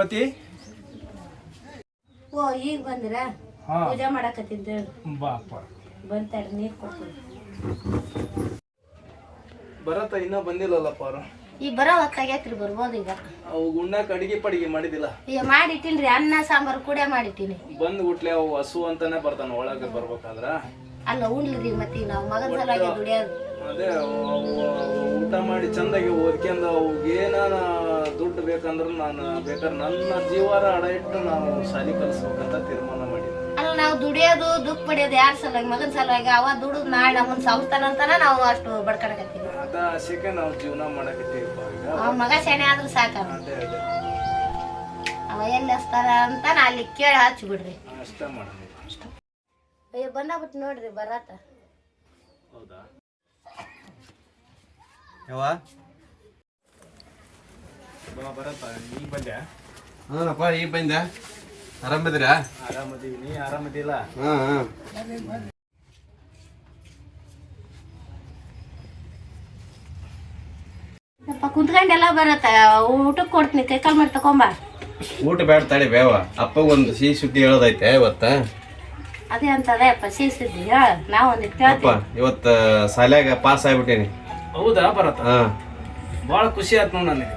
ಪಾರ್ವತಿ? ಓ ಈಗ ಬಂದ್ರ? ಹಾ. ಪೂಜೆ ಮಾಡಕತ್ತಿದ್ದ ಬಾಪ ಬಂತಾರ ನೀರ್ ಕೊಡ್ತೀನಿ ಬರತ್ತ ಇನ್ನ ಬಂದಿಲ್ಲಲ್ಲ ಪಾರು ಈ ಬರೋ ಹೊತ್ತಾಗೈತ್ರಿ ಬರ್ಬೋದು ಈಗ. ಅವು ಉಣ್ಣಾಕ ಅಡಿಗೆ ಪಡಿಗೆ ಮಾಡಿದಿಲ್ಲ? ಈಗ ಮಾಡಿಟ್ಟಿನ್ರಿ ಅನ್ನ ಸಾಂಬಾರ್ ಕೂಡ ಮಾಡಿಟ್ಟಿನಿ. ಬಂದ್ ಗುಟ್ಲೆ ಅವು ಹಸು ಅಂತಾನೆ ಬರ್ತಾನ ಒಳಗೆ ಬರ್ಬೇಕಾದ್ರ? ಅಲ್ಲ ಉಂಡ್ಲಿ ಮತ್ತೆ ನಾವು ಮಗನ ಸಲುವಾಗಿ ದುಡಿಯೋದು. ಅದೇ ಊಟ ಮಾಡಿ ಚಂದಾಗಿ ಓದ್ಕೊಂಡು ಏನಾನ ದುಡ್ಡು ಬೇಕಂದ್ರೆ ನಾನು ಬೇಕಾದ್ರೆ ನನ್ನ ಜೀವನ ಅಡ ಇಟ್ಟು ನಾವು ಶಾಲೆ ಕಲಿಸ್ಬೇಕಂತ ತೀರ್ಮಾನ ಮಾಡಿದ್ವಿ. ಅಲ್ಲ ನಾವು ದುಡಿಯೋದು ದುಃಖ ಪಡೆಯೋದು ಯಾರ ಸಲುವಾಗಿ? ಮಗನ ಸಲುವಾಗಿ? ಅವ ದುಡಿದು ನಾಳೆ ನಮ್ಮನ್ನ ಸಂಸ್ಥಾನ ಅಂತಾನ ನಾವು ಅಷ್ಟು ಬಡ್ಕಡಕತ್ತೀವಿ ಅದ ಆಸೆಗೆ ನಾವು ಜೀವನ ಮಾಡಕತ್ತೀವಪ್ಪ ಈಗ. ಅವ ಮಗ ಸೆಣೆ ಆದ್ರೂ ಸಾಕ. ಅದೇ ಅದೇ. ಅವ ಎಲ್ಲಿ ಹಚ್ತಾರ ಅಂತ ನಾ ಅಲ್ಲಿ ಕೇಳಿ ಹಚ್ಚಿ ಬಿಡ್ರಿ. ಅಷ್ಟೇ ಮಾಡೋಣ ಅಯ್ಯೋ ಬಂದಾಬಿಟ್ಟು ನೋಡ್ರಿ ಬರತ್ತ ಹೌದಾ? ಯಾವ ಬರಪ್ಪ ನೀ ಬಂದ್ಯಾ? ಹಾನಪ್ಪ ಈಗ ಬಂದೆ ಆರಾಮದಿರಾ ಆರಾಮದೀವಿ ನೀ ಆರಾಮದಿಲ್ಲ ಹಾಂ ಹಾಂ. ಕುಂತ್ಕೊಂಡೆಲ್ಲ ಬರತ್ತ? ಊಟಕ್ಕೆ ಕೊಡ್ತೀನಿ ಕೈಕಾಲ್ ಮಾಡಿ ತಗೊಂಬ. ಊಟ ಬೇಡ ತಡಿ ಬೇವ. ಅಪ್ಪಗೊಂದು ಸಿಹಿ ಸುದ್ದಿ ಹೇಳೋದೈತೆ ಇವತ್ತ. ಅದೇ ಅಂತದ ಅಪ್ಪ ಸುದ್ದಿ ಹೇಳ. ನಾವು ಒಂದಿಟ್ಟು ಇವತ್ತ ಶಾಲ್ಯಾಗ ಪಾಸ್ ಆಗ್ಬಿಟ್ಟೇನಿ. ಹೌದಾ ಭರತ? ಬಹಳ ಭಾಳ ಖುಷಿ ಆಯ್ತು ನೋಡಿ ನನಗೆ.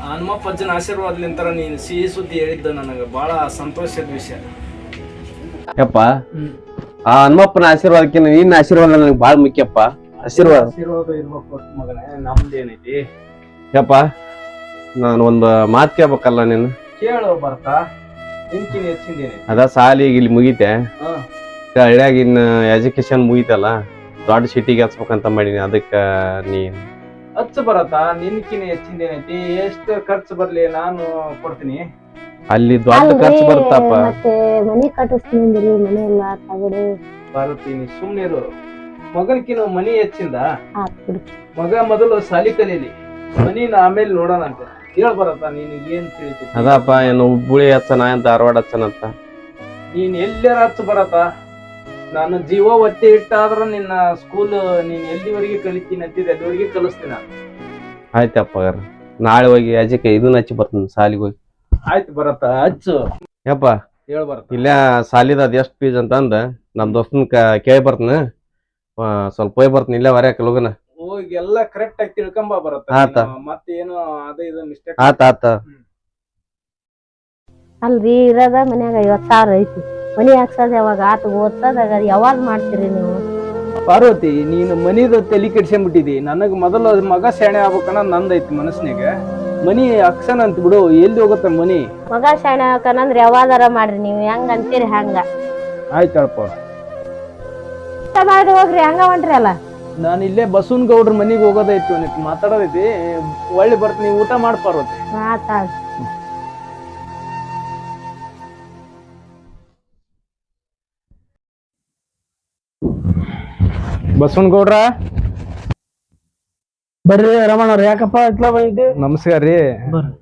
ಆ ಹನುಮಪ್ಪ ಅಜ್ಜನ ಆಶೀರ್ವಾದಲಿಂತರ ನೀನು ಸಿಹಿ ಸುದ್ದಿ ಹೇಳಿದ್ದ ನನಗೆ ಭಾಳ ಸಂತೋಷದ ವಿಷಯ. ಯಪ್ಪ ಆ ಹನುಮಪ್ಪನ ಆಶೀರ್ವಾದಕ್ಕಿಂತ ನಿನ್ನ ಆಶೀರ್ವಾದ ನನಗೆ ಭಾಳ ಮುಖ್ಯಪ್ಪ. ಆಶೀರ್ವಾದ. ಆಶೀರ್ವಾದ ಇರ್ಬೇಕು ಮಗನೇ ನಮ್ದೇನೈತಿ ಯಪ್ಪ ನಾನು ಒಂದು ಮಾತು ಕೇಳ್ಬೇಕಲ್ಲ ನೀನು? ಕೇಳು ಬರ್ತಾ ನಿನ್ಕಿನ ಅದ ಸಾಲಿ ಈಗ ಇಲ್ಲಿ ಮುಗೀತೆ. ಹಾ. ಹಳ್ಳ್ಯಾಗ ಇನ್ನು ಎಜುಕೇಶನ್ ಮುಗೀತಲ್ಲ? ದೊಡ್ಡ ಸಿಟಿಗೆ ಹಚ್ಬೇಕಂತ ಮಾಡೀನಿ ಅದಕ್ಕೆ ನೀ ಹಚ್ಚ ಬರತ್ತ ನಿನ್ಕಿನ ಹೆಚ್ಚಿಂದೇನೈತಿ ಎಷ್ಟು ಖರ್ಚು ಬರ್ಲಿ ನಾನು ಕೊಡ್ತೀನಿ. ಅಲ್ಲಿ ದೊಡ್ಡ ಖರ್ಚು ಬರುತ್ತಪ್ಪ. ಮತ್ತೆ ಮನೆ ಕಟ್ಟಿಸ್ತೀನಿ ಮನೆ ಎಲ್ಲ ತಗಡು ಬರ್ತೀನಿ ಇರು. ಮಗನ್ಕಿನ ಮನಿ ಹೆಚ್ಚಿಂದ? ಮಗ ಮೊದಲು ಸಾಲಿ ಕಲೀಲಿ ಮನಿನ ಆಮೇಲೆ ನೋಡೋಣ ಅಂತ. ಹೇಳ ಬರತ್ತ ನೀನು ಏನ್ ತಿಳಿತೀನಿ ಅದಪ್ಪ ಏನು ಹುಬ್ಬಳ್ಳಿ ಹಚ್ಚನ ಧಾರವಾಡ ಹಚ್ಚನಂತ ನೀನ್ ಎಲ್ಲಾರ ಹಚ್ಚ ಬರತ್ತ? ನಾನು ಜೀವ ಒತ್ತಿ ಇಟ್ಟಾದ್ರ ನಿನ್ನ ಸ್ಕೂಲ್ ನೀನ್ ಎಲ್ಲಿವರೆಗೆ ಕಲಿತೀನಿ ಅಂತಿದ್ದೆ ಅಲ್ಲಿವರೆಗೆ ಕಲಿಸ್ತೀನಿ ನಾನು. ಆಯ್ತಪ್ಪ. ನಾಳೆ ಹೋಗಿ ಅಜಕ್ಕೆ ಇದನ್ನ ಹಚ್ಚಿ ಬರ್ತೀನಿ ಸಾಲಿಗೆ ಹೋಗಿ. ಆಯ್ತು ಬರತ್ತ ಹಚ್ಚು. ಯಪ್ಪ ಹೇಳ್ ಬರತ್ತ ಇಲ್ಲೇ ಸಾಲಿದ ಅದ್ ಎಷ್ಟು ಫೀಸ್ ಅಂತ ಅಂದ. ನಮ್ ದೋಸ್ತನ ಕೇಳಿ ಬರ್ತೀನಿ. ಆ, ಸ್ವಲ್ಪ ಹೋಗಿ ಬರ್ತೀನಿ ಇಲ್ಲೇ ಹೊರಕ್ಕೆ ಲೋಗನ. ಹೋಗಿ ಎಲ್ಲ ಕರೆಕ್ಟ್ ಆಗಿ ತಿಳ್ಕೊಂಬ ಬರತ್ತ ಆತ. ನೀನು ಮತ್ತೇನು ಅದ ಇದು ಮಿಸ್ಟೇಕ್ ಆತ ಆತ. ಅಲ್ರಿ ಇರದ ಮನ್ಯಾಗ ಐವತ್ತಾರು ಐತಿ. ಮನಿ ಹಾಕ್ಸೋದ್ ಯಾವಾಗ ಆತ? ಓದ್ಸೋದಾಗ ಯಾವಾಗ ಮಾಡ್ತೀರಿ ನೀವು? ಪಾರ್ವತಿ ನೀನು ಮನಿದ ತಲೆ ಕೆಡ್ಸ್ಕೊಂಡ್ಬಿಟ್ಟಿದಿ. ನನಗೆ ಮೊದಲು ಮಗ ಶಾಣೆ ಆಗ್ಬೇಕನ್ನ ನಂದೈತಿ ಮನಸ್ನಾಗ ಮನಿ ಅಕ್ಷನ್ ಅಂತ ಬಿಡು ಎಲ್ಲಿ ಹೋಗುತ್ತೆ ಮನಿ? ಮಗ ಶಾಣೆ ಹಾಕನಂದ್ರ ಯಾವಾಗಾರ ಮಾಡ್ರಿ ನೀವು. ಹೆಂಗ ಅಂತೀರಿ ಹಂಗ? ಆಯ್ತಳಪ್ಪ ಮಾಡಿ ಹೋಗ್ರಿ ಹಂಗ ಹೊಂಟ್ರಿ ಅಲ್ಲ? ನಾನು ಇಲ್ಲೇ ಬಸವನ್ ಗೌಡ್ರ ಮನಿಗೆ ಹೋಗೋದೈತಿ ಮಾತಾಡೋದೈತಿ. ಒಳ್ಳೆ ಬರ್ತೀನಿ ಊಟ ಮಾಡಿ ಪಾರ್ವತಿ. ಬಸವನ್ ಗೌಡ್ರ ಬರ್ರಿ ರಮಣ ಯಾಕಪ್ಪ ಇಟ್ಲ ಬಂದಿದ್ದೆ? ನಮಸ್ಕಾರ ರೀ.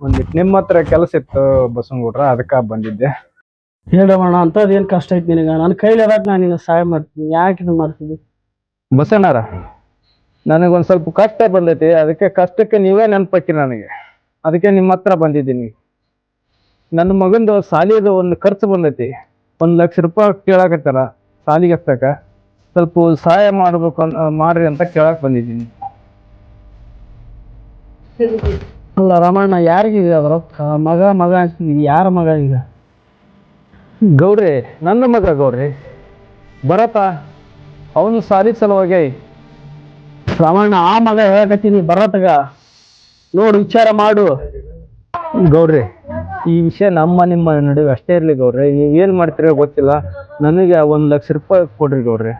ಒಂದಿಟ್ ನಿಮ್ಮ ಹತ್ರ ಕೆಲಸ ಇತ್ತು ಬಸವನ್ ಗೌಡ್ರ ಅದಕ್ಕ ಬಂದಿದ್ದೆ. ಹೇಳ ರಮಣ ಅಂತ ಏನ್ ಕಷ್ಟ ಐತಿ ನಿನಗ? ನನ್ನ ಕೈಲಿ ಅದಾಕ್ ನಾನು ನಿನಗೆ ಸಹಾಯ ಮಾಡ್ತೀನಿ. ಯಾಕೆ ಇದು ಮಾಡ್ತಿದ್ದಿ? ನನಗೆ ನನಗೊಂದ್ ಸ್ವಲ್ಪ ಕಷ್ಟ ಬಂದೈತಿ. ಅದಕ್ಕೆ ಕಷ್ಟಕ್ಕೆ ನೀವೇ ನೆನಪಾಕಿ ನನಗೆ. ಅದಕ್ಕೆ ನಿಮ್ಮ ಹತ್ರ ಬಂದಿದ್ದೀನಿ. ನನ್ನ ಮಗಂದು ಸಾಲಿದು ಒಂದು ಖರ್ಚು ಬಂದೈತಿ. ಒಂದ್ ಲಕ್ಷ ರೂಪಾಯಿ ಕೇಳಾಕತ್ತಾರ ಸಾಲಿಗೆ ಹಚ್ಚಕ ಸ್ವಲ್ಪ ಸಹಾಯ ಮಾಡಬೇಕು ಅಂತ ಮಾಡ್ರಿ ಅಂತ ಕೇಳಕ್ ಬಂದಿದ್ದೀನಿ. ಅಲ್ಲ ರಾಮಣ್ಣ ಯಾರಿಗೀಗ ರೊಕ್ಕ ಮಗ ಮಗ ಅಂತೀನಿ ಯಾರ ಮಗ ಈಗ? ಗೌರಿ ನನ್ನ ಮಗ ಗೌರಿ ಬರತ್ತ ಅವನು ಸಾರಿ ಸಲುವಾಗಿ. ರಾಮಣ್ಣ ಆ ಮಗ ಹೇಳಕತ್ತೀನಿ ಬರತಗ ನೋಡು ವಿಚಾರ ಮಾಡು. ಗೌರಿ ಈ ವಿಷಯ ನಮ್ಮ ನಿಮ್ಮ ನಡುವೆ ಅಷ್ಟೇ ಇರಲಿ ಗೌರಿ ನೀವು ಏನ್ ಮಾಡ್ತೀರೋ ಗೊತ್ತಿಲ್ಲ. ನನಗೆ ಒಂದು ಲಕ್ಷ ರೂಪಾಯಿ ಕೊಡ್ರಿ ಗೌಡ್ರಿ.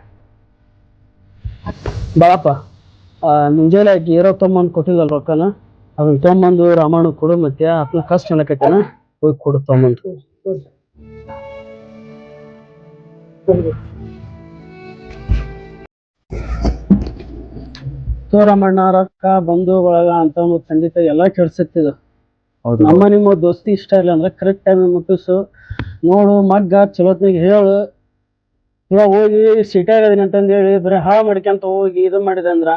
ಬಾಳಪ್ಪ ಮುಂಜಾನೆ ಆಕಿ ಏರೋ ತೊಗೊಂಬಂದು ಕೊಟ್ಟಿದ್ದಲ್ಲ ರೊಕ್ಕನ ಅದನ್ನ ತೊಗೊಂಬಂದು ರಾಮಣ್ಣ ಕೊಡು ಮತ್ತೆ ಅದನ್ನ ಕಷ್ಟ ಅನ್ನಕತ್ತೇನ ಹೋಗಿ ಕೊಡು ತೊಗೊಂಬಂದು ರಾಮಣ್ಣ ರೊಕ್ಕ ಬಂಧು ಬಳಗ ಅಂತ ಖಂಡಿತ ಎಲ್ಲಾ ಕೆಡ್ಸತ್ತಿದ ಹೌದು. ನಮ್ಮ ನಿಮ್ಮ ದೋಸ್ತಿ ಇಷ್ಟ ಇಲ್ಲ ಅಂದ್ರೆ ಕರೆಕ್ಟ್ ಟೈಮ್ ಮುಟ್ಟಿಸು. ನೋಡು ಮಗ್ಗ ಚಲೋತ್ನಿಗೆ ಹೇಳು. ಇವಾಗ ಹೋಗಿ ಸಿಟ್ಯಾಗ ಅದೀನಿ ಅಂತಂದು ಹೇಳಿ ಬರೀ ಹಾಳು ಮಾಡ್ಕೊಂತ ಹೋಗಿ ಇದು ಮಾಡಿದೆ ಅಂದ್ರ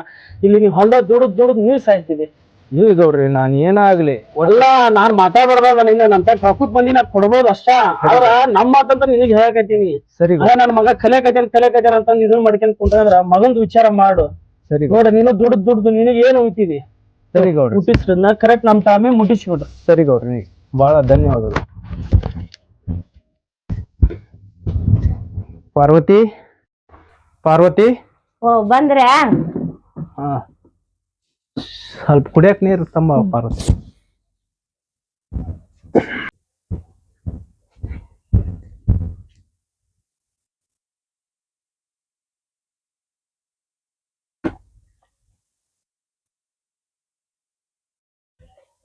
ಇಲ್ಲಿ ನೀವು ಹೊಲ್ದಾಗ ದುಡ್ದು ದುಡ್ದು ನೀರು ಸಾಯ್ತಿದೆ ನೀವ್ ಗೌಡ್ರಿ ನಾನು ಏನಾಗ್ಲಿ ಎಲ್ಲ ನಾನ್ ಮಾತಾಡ್ಬಾರ್ದ ನಿನ್ನ ನಂತ ಕಕ್ಕೂತ್ ಬಂದಿ ನಾ ಕೊಡ್ಬೋದು ಅಷ್ಟ. ಅವ್ರ ನಮ್ಮ ಮಾತಂತ ನಿನಗೆ ಹೇಳಕತ್ತೀನಿ. ಸರಿ ಅದ ನನ್ ಮಗ ಕಲೆ ಕತ್ತಾರ ಅಂತಂದ್ ಇದನ್ ಮಾಡ್ಕೊಂಡ್ ಕುಂಟ್ರ ಮಗಂದ್ ವಿಚಾರ ಮಾಡು. ಸರಿ ನೋಡ ನೀನು ದುಡ್ದು ದುಡ್ದು ನಿನಗೆ ಏನು ಉಯ್ತಿದಿ ಸರಿ ಗೌಡ್ರಿ. ಮುಟ್ಟಿಸ್ರನ್ನ ಕರೆಕ್ಟ್ ನಮ್ ತಾಮೆ ಮುಟ್ಟಿಸ್ಬಿಡ್ರಿ ಸರಿ ಗೌಡ್ರಿ ಬಹಳ ಧನ್ಯವಾದಗಳು. ಪಾರ್ವತಿ? ಪಾರ್ವತಿ? ಓ ಬಂದ್ರೆ? ಹಾ. ಸ್ವಲ್ಪ ಕುಡಿಯಕ್ ನೀರು ತಮ್ಮ ಪಾರ್ವತಿ.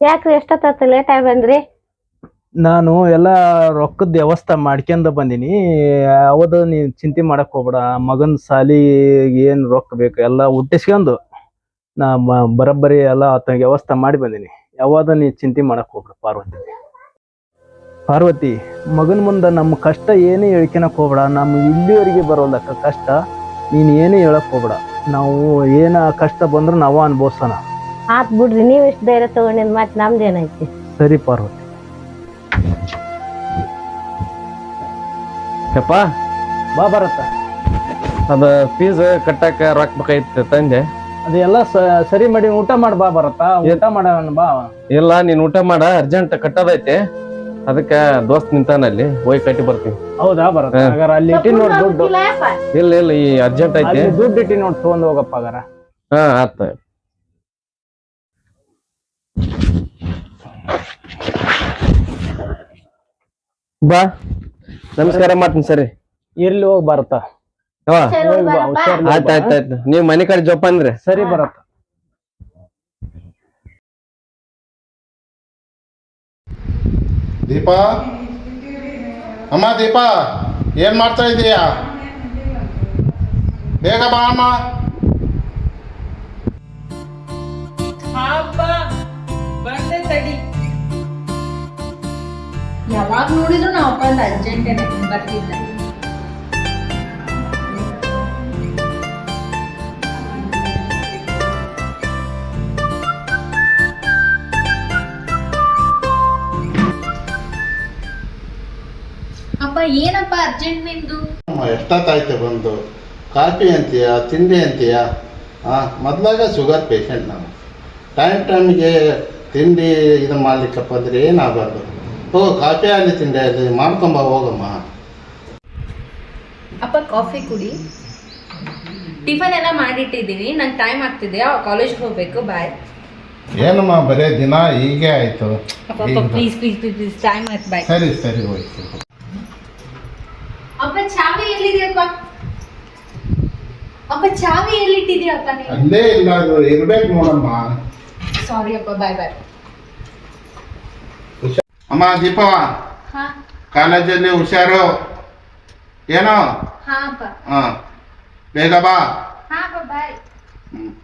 ಯಾಕ್ರಿ ಎಷ್ಟೊತ್ತ ಲೇಟ್ ಆಗಿ ಬಂದ್ರಿ? ನಾನು ಎಲ್ಲ ರೊಕ್ಕದ ವ್ಯವಸ್ಥೆ ಮಾಡ್ಕೊಂಡ ಬಂದೀನಿ. ಅವದು ನೀನ್ ಚಿಂತೆ ಮಾಡಕ್ ಹೋಗ್ಬೇಡ. ಮಗನ್ ಸಾಲಿ ಏನು ರೊಕ್ಕ ಬೇಕು ಎಲ್ಲ ಹುಟ್ಟಿಸ್ಕೊಂಡು ನಾ ಮ- ಬರೋಬ್ಬರಿ ಎಲ್ಲ ಆತನ ವ್ಯವಸ್ಥೆ ಮಾಡಿ ಬಂದೀನಿ. ಯಾವಾಗ ನೀ ಚಿಂತೆ ಮಾಡಕ್ ಹೋಗ್ಬೇಡ ಪಾರ್ವತಿ. ಪಾರ್ವತಿ ಮಗನ ಮುಂದೆ ನಮ್ಮ ಕಷ್ಟ ಏನೇ ಹೇಳ್ಕೊಳಕ್ ಹೋಗ್ಬೇಡ. ನಮ್ಮ ಇಲ್ಲಿವರೆಗೆ ಬರೋಲ್ಲಕ್ಕ ಕಷ್ಟ. ನೀನು ಏನೇ ಹೇಳಕ್ ಹೋಗ್ಬೇಡ. ನಾವು ಏನ ಕಷ್ಟ ಬಂದ್ರೆ ನಾವು ಅನ್ಭವಿಸೋಣ. ಆತ್ ಬಿಡ್ರಿ ನೀವು ಇಷ್ಟ ಧೈರ್ಯ ತಗೊಂಡಿದ್ ಮತ್ತೆ ನಮ್ದೇನೈತಿ ಸರಿ ಪಾರ್ವತಿ. ಯಪ್ಪ ಬಾ ಬರತ್ತ. ಅದು ಫೀಸ್ ಕಟ್ಟಾಕ ರೊಕ್ಕ ಬೇಕಾಯ್ತು ತಂದೆ. ಅದೆಲ್ಲ ಸ- ಸರಿ ಮಾಡಿ ಊಟ ಮಾಡಿ ಬಾ ಬರತ್ತ. ಊಟ ಮಾಡೋಣ ಬಾ. ಇಲ್ಲ ನೀನ್ ಊಟ ಮಾಡ ಅರ್ಜೆಂಟ್ ಕಟ್ಟದೈತೆ. ಅದಕ್ಕ ದೋಸ್ತ್ ನಿಂತಾನಲ್ಲಿ ಹೋಗಿ ಕಟ್ಟಿ ಬರ್ತೀನಿ. ಹೌದಾ ಬರತ್ತ. ಹಾಗಾರ ಅಲ್ಲಿ ಇಟ್ಟಿ ನೋಡಿ ದುಡ್ಡು. ಇಲ್ಲ ಇಲ್ಲ ಈ ಅರ್ಜೆಂಟ್ ಐತೆ. ಅಲ್ಲಿ ದುಡ್ಡು ಇಟ್ಟಿ ನೋಡ್ ತಗೊಂಡ್ ಹೋಗಪ್ಪ ಹಾಗಾರ ಹಾ ಆತ. ಬಾ. ನಮಸ್ಕಾರ ಮಾಡ್ತೀನಿ ಸರಿ. ಇರ್ಲಿ ಹೋಗಿ ಬರತ್ತ ಹಾ. ಆಯ್ತ ಆಯ್ತು ನೀವ್ ಮನೆ ಕಡೆ ಜೋಪ ಅಂದ್ರೆ ಸರಿ ಬರತ್ತ ದೀಪಾ? ಅಮ್ಮ ದೀಪಾ ಏನ್ ಮಾಡ್ತಾ ಇದೀಯಾ? ಬೇಗ ಬಾ ಅಮ್ಮ. ಬಂದೆ ತಡಿ. ಯಾವಾಗ ನೋಡಿದ್ರು ನಾವು ಅಪ್ಪಂದ ಅರ್ಜೆಂಟ್ ಬರ್ತಿದ್ದ. ಅಪ್ಪ, ಏನಪ್ಪ ಅರ್ಜೆಂಟ್ ನಿಂದು ಎಷ್ಟೊತ್ತಾಯ್ತು ಬಂದು? ಕಾಫಿ ಅಂತೀಯಾ, ತಿಂಡಿ ಅಂತೀಯಾ? ಹಾಂ ಮೊದಲಾಗ ಶುಗರ್ ಪೇಷಂಟ್ ನಾವು. ಟೈಮ್ ಟೈಮ್ಗೆ ತಿಂಡಿ ಇದು ಮಾಡ್ಲಿಕ್ಕಪ್ಪ ಅಂದ್ರೆ ಏನಾಗಬಾರ್ದು ಹೋಗು ಕಾಫಿ ಆಗಲಿ ತಿಂಡಿ ಆಗಲಿ ಮಾಡ್ಕೊಂಬ ಹೋಗಮ್ಮ ಅಪ್ಪ ಕಾಫಿ ಕುಡಿ ಟಿಫನ್ ಎಲ್ಲ ಮಾಡಿಟ್ಟಿದ್ದೀನಿ ನಂಗೆ ಟೈಮ್ ಆಗ್ತಿದೆ ಕಾಲೇಜ್ಗೆ ಹೋಗ್ಬೇಕು ಬಾಯ್ ಏನಮ್ಮ ಬರೇ ದಿನ ಹೀಗೆ ಆಯ್ತು. ಅಪ್ಪ please please please please time ಆಯ್ತು ಬಾಯ್ ಸರಿ ಸರಿ ಹೋಯ್ತು. ಅಪ್ಪ ಚಾವಿ ಎಲ್ಲಿದೆಯಪ್ಪ? ಅಪ್ಪ ಚಾವಿ ಎಲ್ಲಿಟ್ಟಿದ್ಯಪ್ಪ ನೀನು? ಅಲ್ಲೇ ಇಲ್ಲ ಅದು ಇರ್ಬೇಕು ನೋಡಮ್ಮ. ಸಾರಿ ಅಪ್ಪ ಬಾಯ್ ಬಾಯ್ ಅಮ್ಮ ದೀಪವ್ವ. ಹಾ. ಕಾಲೇಜಲ್ಲಿ ಹುಷಾರು. ಏನೋ? ಹಾ ಬೇಗ ಬಾ. ಹಾ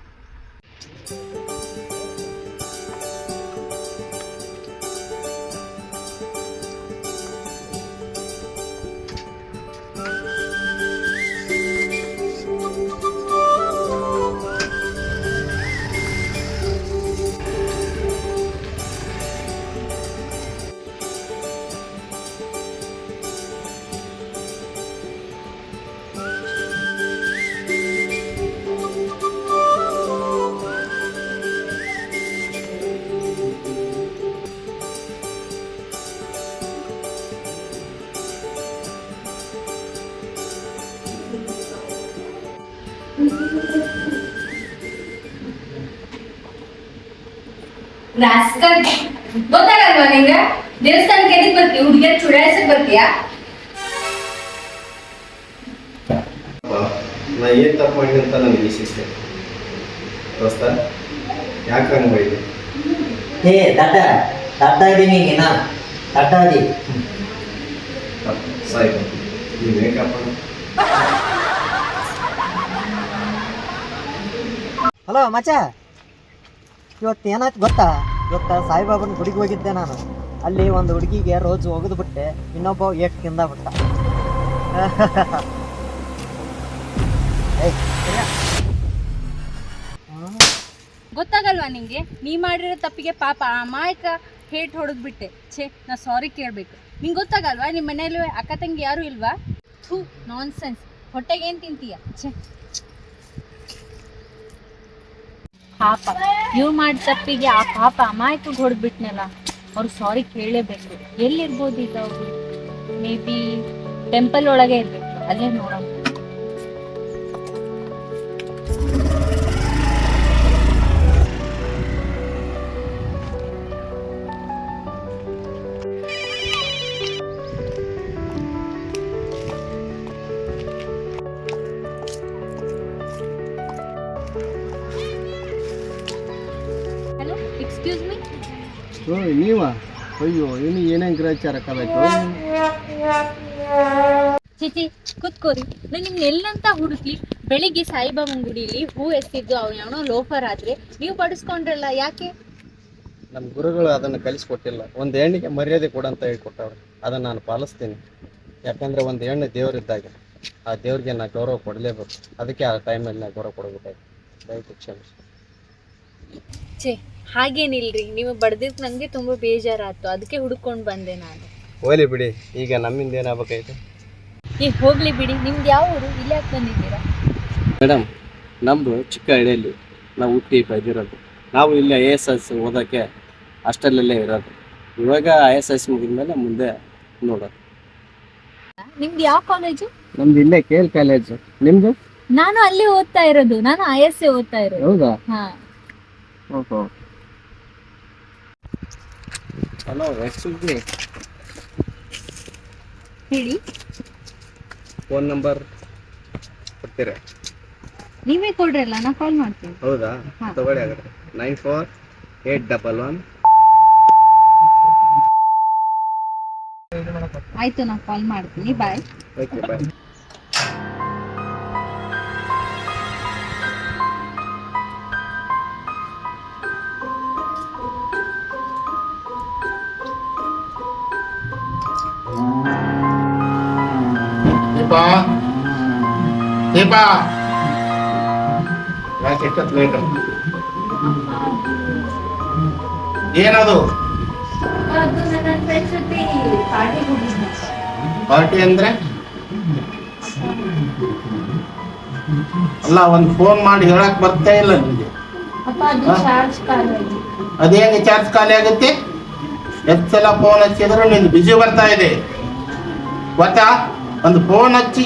ನಿಂಗೆ? ದೇವಸ್ಥಾನಕ್ಕೆ ಎದಕ್ ಬರ್ತೀಯ ಹುಡುಗಿಯರ್ ಚುಡಾಯಿಸಕ್ ಬರ್ತೀಯಾ? ನಾ ಏನ್ ತಪ್ಪು ಮಾಡಿ ಅಂತ ನನಗೆ ವಿಶಿಷ್ಟೆ ದೋಸ್ತ ಯಾಕೆ ಹಂಗೆ ಮಾಡಿದೆ? ಏ ದಡ್ಡ ದಡ್ಡ ಇದೀನಿ ನೀನ. ದಡ್ಡ ಅದಿ ಸಾಯ್ತು ನೀವು ಬೇಕಪ್ಪ. ಹಲೋ ಮಚ ಇವತ್ತು ಏನಾಯ್ತು ಗೊತ್ತಾ? ಇವತ್ತು ಸಾಯಿಬಾಬನ ಗುಡಿಗೆ ಹೋಗಿದ್ದೆ ನಾನು. ಅಲ್ಲಿ ಒಂದು ಹುಡುಗಿಗೆ ರೋಜ್ ಒಗೆದು ಬಿಟ್ಟೆ ಇನ್ನೊಬ್ಬ ಏಟ್ ತಿಂದ ಬಿಟ್ಟ. ಗೊತ್ತಾಗಲ್ವಾ ನಿಂಗೆ? ನೀ ಮಾಡಿರೋ ತಪ್ಪಿಗೆ ಪಾಪ ಆ ಮಾಯಕ ಹೇಟ್ ಹೊಡೆದ್ಬಿಟ್ಟೆ. ಛೇ, ನಾ ಸಾರಿ ಕೇಳಬೇಕು. ನಿಂಗೆ ಗೊತ್ತಾಗಲ್ವಾ? ನಿಮ್ಮ ಮನೇಲಿ ಅಕ್ಕ ತಂಗಿ ಯಾರು ಇಲ್ವಾ? ಥೂ ನಾನ್ ಸೆನ್ಸ್ ಹೊಟ್ಟೆಗೆ ಏನು ತಿಂತೀಯ? ಛೇ. ಪಾಪ. ಇವ್ರು ಮಾಡಿದ ತಪ್ಪಿಗೆ ಆ ಪಾಪ ಅಮಾಯಕ ಹೊಡೆದ್ಬಿಟ್ನಲ್ಲ ಅವ್ರು ಸಾರಿ ಕೇಳಲೇಬೇಕು ಎಲ್ಲಿರ್ಬೋದು ಈಗ ಅವರು? ಮೇ ಬಿ ಟೆಂಪಲ್ ಒಳಗೆ ಇರ್ಬೇಕು. ಅಲ್ಲೇ ನೋಡೋಣ. ಎಕ್ಸ್ಕ್ಯೂಸ್ ಮೀ ನೀವ? ಅಯ್ಯೋ ಏನು ಏನೇನು ಗ್ರಹಚಾರ ಕಬೇಕು? ಚಿಚಿ ಕುತ್ಕೋರಿ. ನಾನು ನಿಮ್ನ ಎಲ್ಲಂತ ಹುಡುಕ್ಲಿ ಬೆಳಿಗ್ಗೆ ಸಾಯಿಬಾಬನ್ ಗುಡಿಲಿ ಹೂ ಎಸ್ತಿದ್ದು ಅವ್ನು ಯಾವನೋ ಲೋಫರ್ ಆದ್ರೆ ನೀವು ಪಡಿಸ್ಕೊಂಡ್ರಲ್ಲ ಯಾಕೆ? ನಮ್ಮ ಗುರುಗಳು ಅದನ್ನು ಕಲಿಸ್ಕೊಟ್ಟಿಲ್ಲ. ಒಂದು ಹೆಣ್ಣಿಗೆ ಮರ್ಯಾದೆ ಕೊಡಂತ ಹೇಳ್ಕೊಟ್ಟವ್ರು. ಅದನ್ನು ನಾನು ಪಾಲಿಸ್ತೀನಿ. ಯಾಕಂದ್ರೆ ಒಂದು ಹೆಣ್ಣು ದೇವರಿದ್ದಾಗ. ಆ ದೇವ್ರಿಗೆ ನಾ ಗೌರವ ಕೊಡಲೇಬೇಕು. ಅದಕ್ಕೆ ಆ ಟೈಮಲ್ಲಿ ನಾ ಗೌರವ ಕೊಡಬೇಕಾಯ್ತು. ದಯವಿಟ್ಟು ಕ್ಷಮಿಸಿ. ಛೇ ಹಾಗೇನಿಲ್ರಿ ನೀವು ಬಡ್ದಿದ್ ನಂಗೆ ತುಂಬಾ ಬೇಜಾರಾಯ್ತು ಅದಕ್ಕೆ ಹುಡ್ಕೊಂಡು ಬಂದೆ ನಾನು. ಹೋಗ್ಲಿ ಬಿಡಿ ಈಗ ನಮ್ಮಿಂದ ಏನಾಗಬೇಕಾಯ್ತು? ಏ ಹೋಗ್ಲಿ ಬಿಡಿ ನಿಮ್ದು ಯಾವ ಊರು? ಇಲ್ಲಿ ಯಾಕೆ ಬಂದಿದ್ದೀರಾ? ಮೇಡಮ್ ನಮ್ದು ಚಿಕ್ಕ ಹಳ್ಳಿಯಲ್ಲಿ ನಾವು ಹುಟ್ಟಿ ಬೆಳೆದಿರೋದು. ನಾವು ಇಲ್ಲಿ ಐ ಎಸ್ ಎಸ್ ಓದೋಕ್ಕೆ ಹಾಸ್ಟೆಲಲ್ಲೇ ಇರೋದು. ಇವಾಗ ಐ ಎಸ್ ಎಸ್ ಮುಗಿದ್ಮೇಲೆ ಮುಂದೆ ನೋಡೋದು. ನಿಮ್ದು ಯಾವ ಕಾಲೇಜು? ನಮ್ದು ಇಲ್ಲೇ ಕೆ ಎಲ್ ಕಾಲೇಜು. ನಿಮ್ದು? ನಾನು ಅಲ್ಲಿ ಓದ್ತಾ ಇರೋದು ನಾನು ಐ ಎಸ್ ಎ ಓದ್ತಾ ಇರೋದು. ಹೌದಾ? ಹಾ. ಓಹೋ. ಹಲೋ ಎಕ್ಸ್ಕ್ಯೂಸ್ ಮೀ ಹೇಳಿ. ಫೋನ್ ನಂಬರ್ ಕೊಡ್ತೀರಾ? ನೀವೇ ಕೊಡ್ರಲ್ಲ ನಾ ಕಾಲ್ ಮಾಡ್ತೀನಿ. ಹೌದಾ? ಹಾ. ತಗೊಳ್ಳಿ ಹಾಗಾದ್ರೆ. Nine four eight double one. ಆಯ್ತು ನಾ ಕಾಲ್ ಮಾಡ್ತೀನಿ. ಬಾಯ್ ಓಕೆ ಬಾಯ್ ಯಾಕೆ ಎಷ್ಟೊತ್ತು ಲೇಟ್ ಏನದು? ಪಾರ್ಟಿ ಅಂದ್ರೆ? ಅಲ್ಲ ಒಂದು ಫೋನ್ ಮಾಡಿ ಹೇಳಕ್ ಬರ್ತಾ ಇಲ್ಲ ನಿಮಗೆ ಅದೇನು ಚಾರ್ಜ್ ಖಾಲಿ ಆಗುತ್ತೆ? ಎಷ್ಟು ಸಲ ಫೋನ್ ಹಚ್ಚಿದ್ರು ನಿಂದು ಬಿಸಿ ಬರ್ತಾ ಇದೆ. ಗೊತ್ತಾ? ಒಂದು ಫೋನ್ ಹಚ್ಚಿ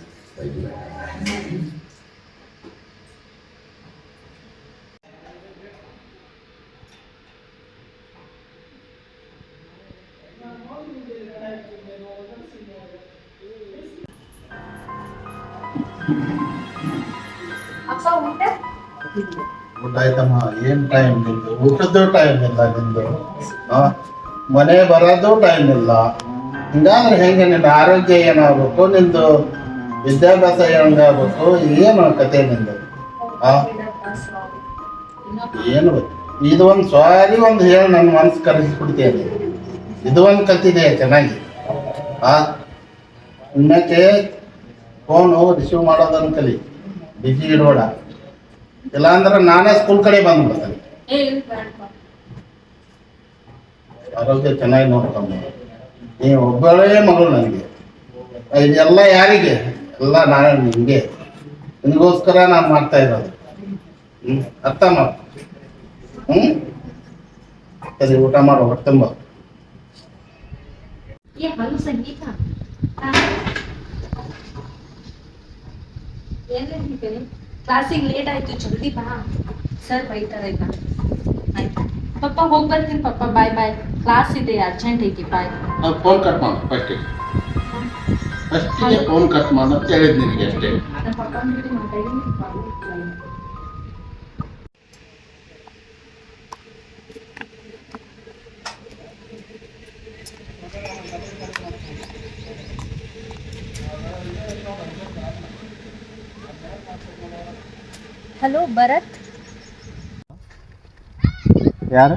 ಏನ್ ಟೈಮ್ ನಿಂದು? ಊಟದ್ದು ಟೈಮ್ ಇಲ್ಲ ನಿಂದು? ಮನೆ ಬರೋದು ಟೈಮ್ ಇಲ್ಲ. ಹಿಂಗಾದ್ರೆ ಹೆಂಗೆ ನಿನ್ನ ಆರೋಗ್ಯ ಏನಾಗಬೇಕು ನಿಂದು? ವಿದ್ಯಾಭ್ಯಾಸ ಹೆಂಗಾಗಬೇಕು ಏನು ಕತೆ ನಿಂದು? ಆ? ಏನು ಇದು ಒಂದು ಸಾರಿ ಒಂದು ಹೇಳಿ ನನ್ನ ಮನಸ್ಸು ಕರೆಸಿಬಿಡ್ತೇನೆ. ಇದು ಒಂದು ಕಲ್ತಿದೆ ಚೆನ್ನಾಗಿ. ಆ? ಇನ್ನಕ್ಕೆ ಫೋನು ರಿಸೀವ್ ಮಾಡೋದನ್ನು ಕಲಿ. ಬಿಸಿ ಇಡೋಣ ಇಲ್ಲಾಂದ್ರೆ ನಾನೇ ಸ್ಕೂಲ್ ಕಡೆ ಬಂದ್ಬಿಡ್ತೇನೆ. ಆರೋಗ್ಯ ಚೆನ್ನಾಗಿ ನೋಡ್ಕೊಂಡು ನೀವು ಒಬ್ಬಳೇ ಮಗಳು ನನಗೆ. ಇದೆಲ್ಲ ಯಾರಿಗೆ? ಎಲ್ಲ ನಾನು ನಿಮಗೆ. ನಿಮಗೋಸ್ಕರ ನಾನು ಮಾಡ್ತಾ ಇರೋದು. ಹ್ಞೂ ಅರ್ಥ ಮಾಡು. ಹ್ಞೂ ಸರಿ ಊಟ ಮಾಡೋ ಹೊಟ್ಟೆ ತುಂಬ ಏ ಹಲೋ ಸಂಗೀತ. ಕ್ಲಾಸಿಗೆ ಲೇಟ್ ಆಯ್ತು ಜಲ್ದಿ ಬಾ. ಸರ್ ಬೈತಾರೆ ಈಗ. ಆಯ್ತು. ಪಪ್ಪ ಹೋಗಿ ಬರ್ತೀನಿ ಪಪ್ಪ. ಬಾಯ್ ಬಾಯ್. ಕ್ಲಾಸ್ ಇದೆ ಅರ್ಜೆಂಟ್ ಐತಿ ಬಾಯ್. ಫೋನ್ ಕಟ್ ಮಾಡು ಫಸ್ಟಿಗೆ ಫೋನ್ ಕಟ್ ಮಾಡು ಅಂತ ಹೇಳಿದ್ ನಿನಗೆ ಅಷ್ಟೇ ಹಲೋ ಭರತ್ ಯಾರು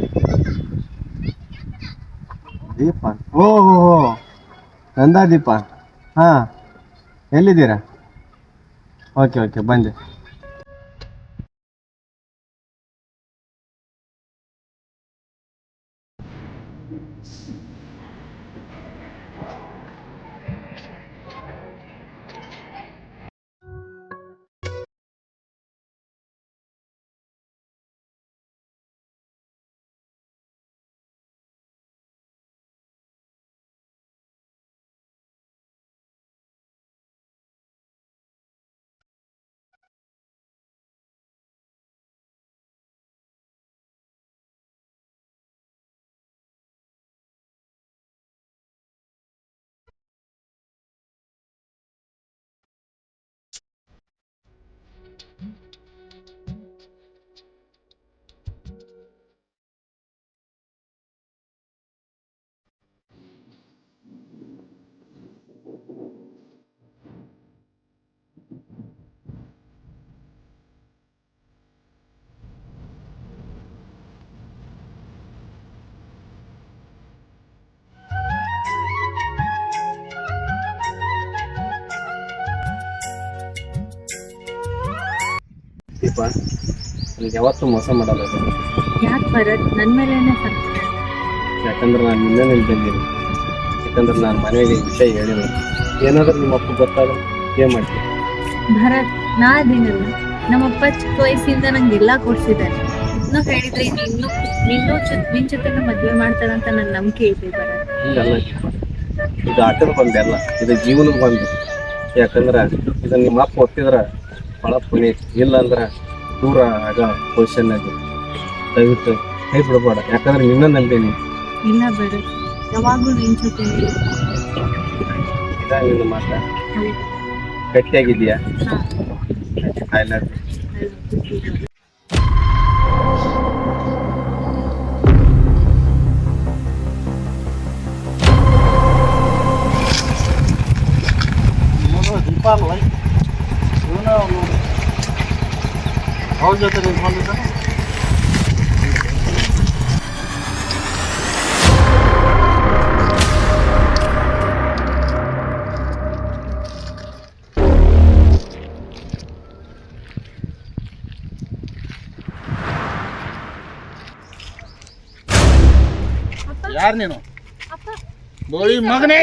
ದೀಪ ಓ ಓ ಓ ನಂದಾ ದೀಪ ಹಾಂ ಎಲ್ಲಿದ್ದೀರಾ? ಓಕೆ ಓಕೆ ಬಂದೆ. ದೀಪ ನನಗೆ ಯಾವತ್ತೂ ಮೋಸ ಮಾಡಲ್ಲ. ಯಾಕೆ ಭರತ್? ನನ್ನ ಮೇಲೇನೆ ಬರ್ತಿದೆ ಯಾಕಂದ್ರೆ ನಾನು ನಿನ್ನೆ ನಿಲ್ಬಂದೀನಿ ಯಾಕಂದ್ರೆ ನಾನು ಮನೆಗೆ ಈ ವಿಷಯ ಹೇಳಿಲ್ಲ. ಏನಾದರೂ ನಿಮ್ಮ ಅಪ್ಪ ಗೊತ್ತಾಗ ಏನು ಮಾಡ್ತೀನಿ ಭರತ್ ನಾ ದಿನಲ್ಲ ನಮ್ಮಪ್ಪ ಚಿಕ್ಕ ವಯಸ್ಸಿಂದ ನಂಗೆ ಎಲ್ಲ ಕೊಡ್ಸಿದ್ದಾರೆ. ಇದನ್ನ ಹೇಳಿದ್ರೆ ಇನ್ನು ನಿನ್ನೂ ನಿನ್ನ ನಿನ್ ಜೊತೆನೂ ಮದ್ವೆ ಮಾಡ್ತಾರಂತ ನನ್ನ ನಂಬಿಕೆ ಇದೆ ಭರತ್. ಹಿಂಗಲ್ಲ ಇದು ಆಟದ ಬಂದೆ ಅಲ್ಲ. ಇದು ಜೀವನದ ಬಂದು. ಯಾಕಂದ್ರೆ ಇದನ್ನ ನಿಮ್ಮ ಅಪ್ಪ ಒತ್ತಿದ್ರೆ ಭಾಳ ಪುಣ್ಯ. ಐತಿ. ಇಲ್ಲ ಅಂದ್ರೆ ದೂರ ಆಗ ಪೊಸಿಷನ್ ಆಗಿ ದಯವಿಟ್ಟು ಕೈ ಬಿಡಬೇಡ. ಯಾಕಂದ್ರೆ ನಿನ್ನ ನಂಬೇನಿ ಇಲ್ಲ ಬೇಡ. ಯಾವಾಗಲೂ ನಿನ್ನ ಜೊತೆ ಇದ ನಿನ್ನ ಮಾತ. ಗಟ್ಟಿಯಾಗಿದೆಯಾ ಐ ಲವ್ ಯು ದೀಪ ಅಲ್ವ ಇವನ ಅವ್ರ ಜೊತೆ ನಿಂತ್ಕೊಂಡಿದ್ದಾನೆ ಯಾರು ನೀನು? ಬೋಳಿ ಮಗನೇ!